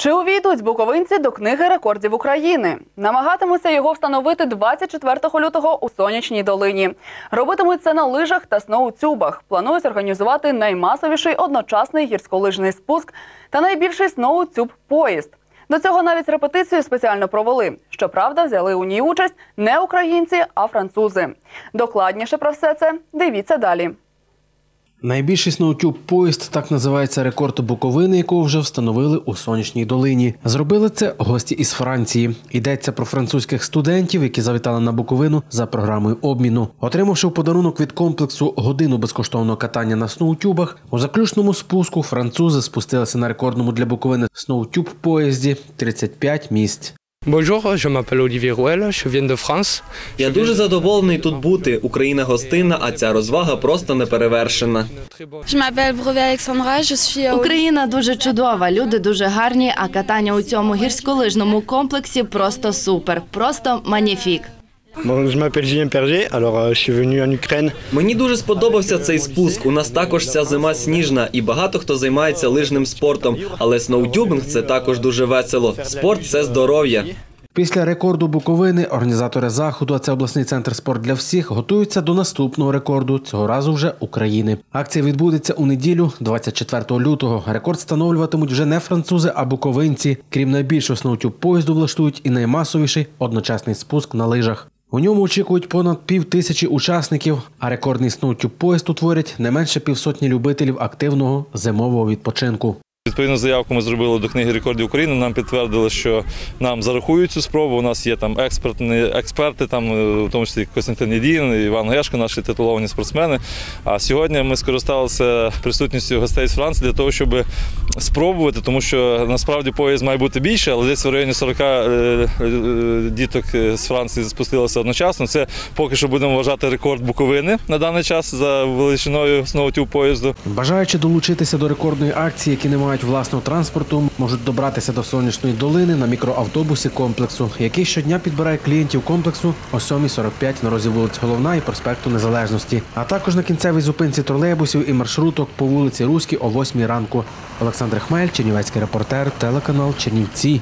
Чи увійдуть буковинці до книги рекордів України? Намагатимуться його встановити 24 лютого у сонячній долині. Робитимуть це на лижах та сноутюбах. Планують організувати наймасовіший одночасний гірськолижний спуск та найбільший сноутюб поїзд. До цього навіть репетицію спеціально провели. Щоправда, взяли у ній участь не українці, а французи. Докладніше про все це дивіться далі. Найбільший сноутюб поїзд так називається рекорд Буковини, якого вже встановили у сонячній долині. Зробили це гості із Франції. Йдеться про французьких студентів, які завітали на Буковину за програмою обміну. Отримавши в подарунок від комплексу годину безкоштовного катання на сноутюбах, у заключному спуску французи спустилися на рекордному для Буковини сноутюб поїзді 35 місць. Bonjour, je m'appelle Olivier Rouel, je viens de France. Я дуже задоволений тут бути. Україна гостинна, а ця розвага просто неперевершена. Je m'appelle Brevet Alexandra, je suis à Україна дуже чудова, люди дуже гарні, а катання у цьому гірськолижному комплексі просто супер, просто маніфік. Euh. Мені дуже сподобався цей спуск. У нас також ця зима сніжна, і багато хто займається лижним спортом. Але сноудюбинг це також дуже весело. Спорт це здоров'я. Після рекорду Буковини організатори заходу, а це обласний центр спорт для всіх, готуються до наступного рекорду цього разу вже України. Акція відбудеться у неділю, 24 лютого. Рекорд встановлюватимуть вже не французи, а буковинці. Крім найбільшого сноутюб поїзду, влаштують і наймасовіший одночасний спуск на лижах. У ньому очікують понад пів тисячі учасників, а рекордний сноутюб поїзд утворять не менше півсотні любителів активного зимового відпочинку. Відповідну заявку ми зробили до книги рекордів України. Нам підтвердили, що нам зарахують цю спробу. У нас є там експертні експерти, там е, в тому числі Костянтин Єдін, Іван Гешко, наші титуловані спортсмени. А сьогодні ми скористалися присутністю гостей з Франції для того, щоб спробувати, тому що насправді поїзд має бути більше, але десь в районі 40 е, е, діток з Франції спустилося одночасно. Це поки що будемо вважати рекорд Буковини на даний час за величиною сноутюб поїзду. Бажаючи долучитися до рекордної акції, які не мають власного транспорту, можуть добратися до сонячної долини на мікроавтобусі комплексу, який щодня підбирає клієнтів комплексу о 7.45 на розі вулиць Головна і проспекту Незалежності, а також на кінцевій зупинці тролейбусів і маршруток по вулиці Руській о 8 ранку. Олександр Хмель, Чернівецький репортер, телеканал Чернівці.